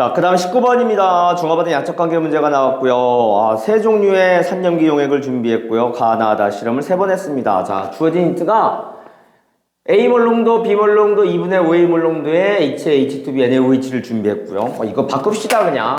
자, 그 다음 19번입니다. 중화받은 양적관계 문제가 나왔고요. 아, 세 종류의 산염기 용액을 준비했고요. 가나다 실험을 세 번 했습니다. 자, 주어진 힌트가 A몰 농도, B몰 농도, 2분의 5A 몰 농도의 HA2B, NaOH를 준비했고요. 어, 이거 바꿉시다, 그냥.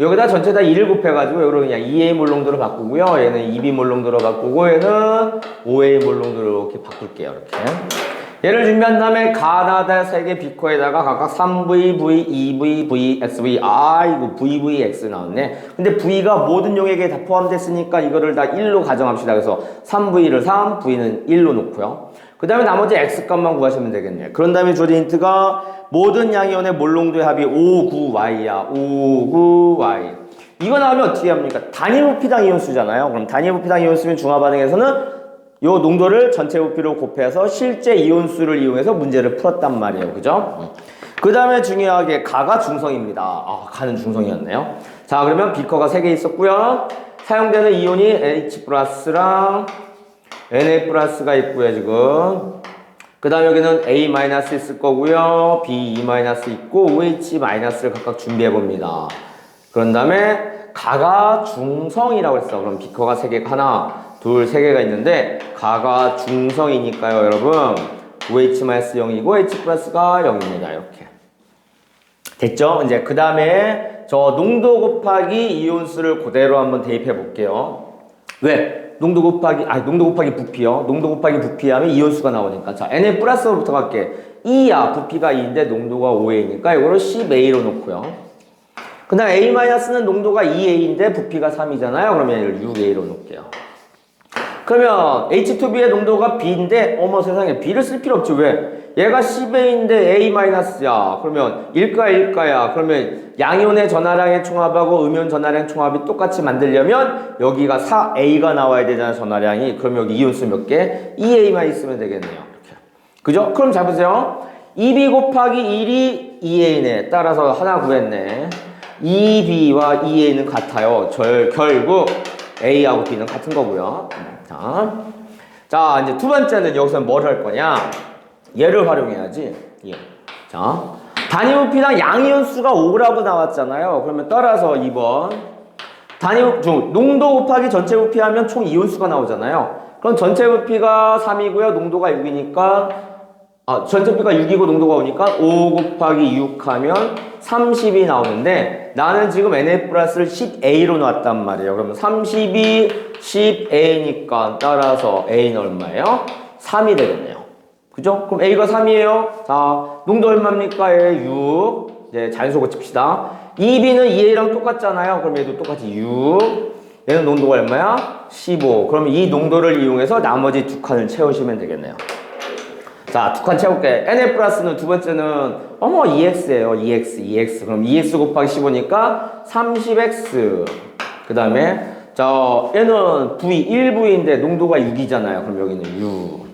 여기다 전체 다 1을 곱해가지고, 여기로 그냥 2A 몰 농도로 바꾸고요. 얘는 2B 몰 농도로 바꾸고, 얘는 5A 몰 농도로 이렇게 바꿀게요, 이렇게. 얘를 준비한 다음에 가나다 세개 비커에다가 각각 3V, V, 2V, V, XV. 아, 이거 VV, X 나왔네. 근데 V가 모든 용액에 다 포함됐으니까 이거를 다 1로 가정합시다. 그래서 3V를 3, V는 1로 놓고요. 그 다음에 나머지 X 값만 구하시면 되겠네요. 그런 다음에 주어진 힌트가 모든 양이온의 몰롱도의 합이 5, 9Y야. 5, 9Y. 이거 나오면 어떻게 합니까? 단위 부피당 이온수잖아요. 그럼 단위 부피당 이온수면 중화 반응에서는 요 농도를 전체 부피로 곱해서 실제 이온수를 이용해서 문제를 풀었단 말이에요. 그죠? 그 다음에 중요하게 가가 중성입니다. 아, 가는 중성이었네요. 자, 그러면 비커가 3개 있었고요. 사용되는 이온이 H 플러스랑 Na 플러스가 있고요, 지금. 그 다음 여기는 A 마이너스 있을 거고요. B E 마이너스 있고 OH 마이너스를 각각 준비해 봅니다. 그런 다음에 가가 중성이라고 했어. 그럼 비커가 3개가 하나, 둘, 세 개가 있는데 가가 중성이니까요, 여러분. OH-0이고 H 플러스가 0입니다. 이렇게. 됐죠? 이제 그 다음에 저 농도 곱하기 이온수를 그대로 한번 대입해 볼게요. 왜? 농도 곱하기, 아니, 농도 곱하기 부피요. 농도 곱하기 부피 하면 이온수가 나오니까. 자, Na 플러스로부터 갈게. 2야. 부피가 2인데 농도가 5A니까 이거를 10A로 놓고요. 그 다음 A-는 농도가 2A인데 부피가 3이잖아요. 그러면 얘를 6A로 놓을게요. 그러면 H2B의 농도가 B인데 어머 세상에 B를 쓸 필요 없지 왜? 얘가 10A인데 A-야. 그러면 일가 일가야. 그러면 양이온의 전하량의 총합하고 음이온 전하량 총합이 똑같이 만들려면 여기가 4A가 나와야 되잖아 전하량이. 그럼 여기 이온수 몇 개? 2A만 있으면 되겠네요. 이렇게. 그죠? 그럼 잘 보세요. 2B 곱하기 1이 2A네. 따라서 하나 구했네. 2B와 2A는 같아요. 절, 결국 A하고 B는 같은 거고요 자, 자 이제 두 번째는 여기서 뭘 할 거냐? 얘를 활용해야지. 예. 자, 단위 부피당 양이온 수가 5라고 나왔잖아요. 그러면 따라서 2번 단위 중 농도 곱하기 전체 부피 하면 총 이온 수가 나오잖아요. 그럼 전체 부피가 3이고요. 농도가 6이니까 아, 부피가 6이고 농도가 오니까 5 곱하기 6 하면 30이 나오는데 나는 지금 Na 플러스를 10A로 놨단 말이에요. 그러면 30이 10A니까 따라서 A는 얼마예요? 3이 되겠네요. 그죠? 그럼 A가 3이에요. 자, 농도 얼마입니까? A 6. 이제 자연수 고 칩시다. 2B는 2A랑 똑같잖아요. 그럼 얘도 똑같이 6. 얘는 농도가 얼마야? 15. 그럼 이 농도를 이용해서 나머지 두 칸을 채우시면 되겠네요. 자, 두 칸 채울게. Na 플러스는 두 번째는, 어머, 2x예요. 2x, 2x. 그럼 2x 곱하기 15니까 30x. 그 다음에, 자, 얘는 V, 1V인데 농도가 6이잖아요. 그럼 여기는 6.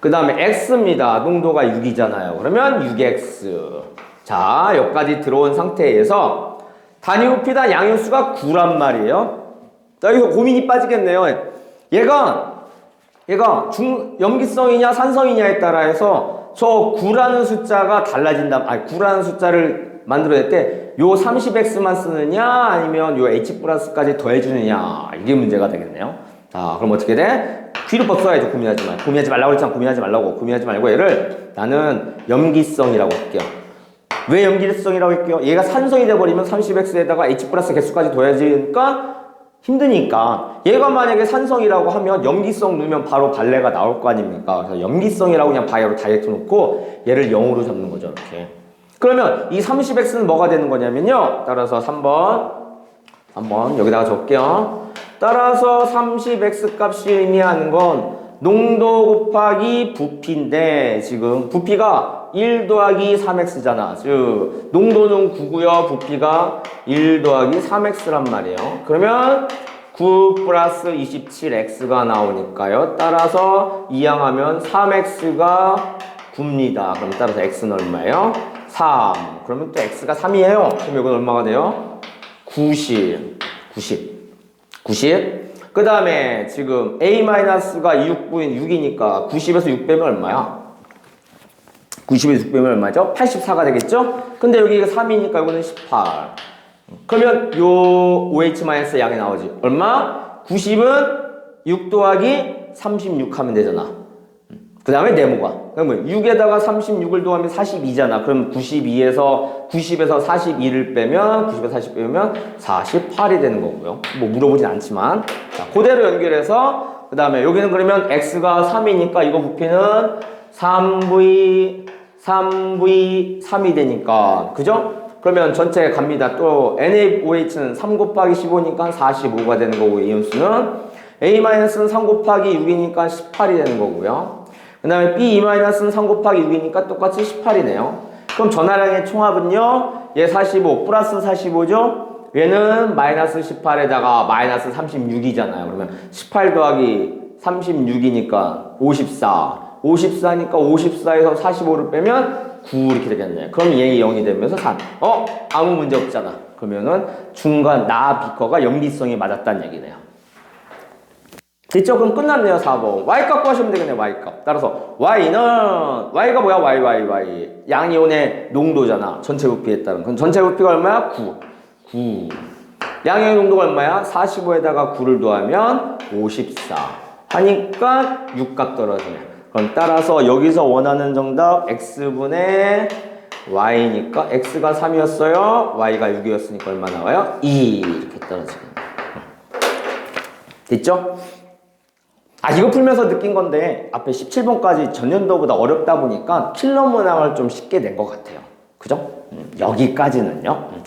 그 다음에 x입니다. 농도가 6이잖아요. 그러면 6x. 자, 여기까지 들어온 상태에서 단위 부피다 양효수가 9란 말이에요. 자, 여기서 고민이 빠지겠네요. 얘가 얘가 중 염기성이냐 산성이냐에 따라 해서 저 9라는 숫자가 달라진다. 아니 9라는 숫자를 만들어낼 때 요 30x만 쓰느냐 아니면 요 h 플러스까지 더해주느냐 이게 문제가 되겠네요. 자, 그럼 어떻게 돼? 귀로법 써야죠. 고민하지 마. 고민하지 말라고 그랬잖아. 고민하지 말라고. 고민하지 말고 얘를 나는 염기성이라고 할게요. 왜 염기성이라고 할게요? 얘가 산성이 돼버리면 30x에다가 h 플러스 개수까지 더해지니까 힘드니까 얘가 만약에 산성이라고 하면 염기성 넣으면 바로 발레가 나올 거 아닙니까? 그래서 염기성이라고 그냥 바이오로 다이렉트 놓고 얘를 0으로 잡는 거죠. 이렇게. 그러면 이 30x는 뭐가 되는 거냐면요. 따라서 3번 3번 여기다가 적게요. 따라서 30x 값이 의미하는 건 농도 곱하기 부피인데 지금 부피가 1 더하기 3x잖아. 즉 농도는 9고요. 부피가 1 더하기 3x란 말이에요. 그러면 9 플러스 27x가 나오니까요. 따라서 이항하면 3x가 9입니다. 그럼 따라서 x는 얼마예요? 3. 그러면 또 x가 3이에요. 그럼 이건 얼마가 돼요? 90. 90. 90. 그 다음에 지금 A-가 6부인 6이니까 90에서 6 빼면 얼마야? 90에서 6 빼면 얼마죠? 84가 되겠죠? 근데 여기가 3이니까 이거는 18. 그러면 요 OH 마이너스 양이 나오지. 얼마? 90은 6 더하기 36 하면 되잖아. 그 다음에 네모가. 그러면 6에다가 36을 더하면 42잖아. 그럼 92에서, 90에서 42를 빼면, 90에서 40 빼면 48이 되는 거고요. 뭐 물어보진 않지만. 자, 그대로 연결해서, 그 다음에 여기는 그러면 x가 3이니까 이거 부피는 3v, 3v, 3이 되니까. 그죠? 그러면 전체 갑니다. 또 NaOH는 3 곱하기 15니까 45가 되는 거고, 이온수는 A-는 3 곱하기 6이니까 18이 되는 거고요. 그 다음에 B2-는 3 곱하기 6이니까 똑같이 18이네요. 그럼 전화량의 총합은요, 얘 45 플러스 45죠? 얘는 마이너스 18에다가 마이너스 36이잖아요. 그러면 18 더하기 36이니까 54. 54니까 54에서 45를 빼면 9 이렇게 되겠네. 그럼 얘 0이 되면서 3. 어? 아무 문제 없잖아. 그러면은 중간 나 비커가 연기성이 맞았다는 얘기네요. 됐죠? 그럼 끝났네요, 4번. y값 구하시면 되겠네요, y값. 따라서 y는 y가 뭐야? y, y, y. 양이온의 농도잖아. 전체 부피에 따른. 그럼 전체 부피가 얼마야? 9. 9. 양이온의 농도가 얼마야? 45에다가 9를 더하면 54. 하니까 6값 떨어지네. 그럼 따라서 여기서 원하는 정답 x분의 y니까 x가 3이었어요. y가 6이었으니까 얼마 나와요? 2 이렇게 떨어지겠네. 됐죠? 아 이거 풀면서 느낀 건데 앞에 17번까지 전년도보다 어렵다 보니까 킬러 문항을 좀 쉽게 낸 것 같아요. 그죠? 음, 여기까지는요. 음.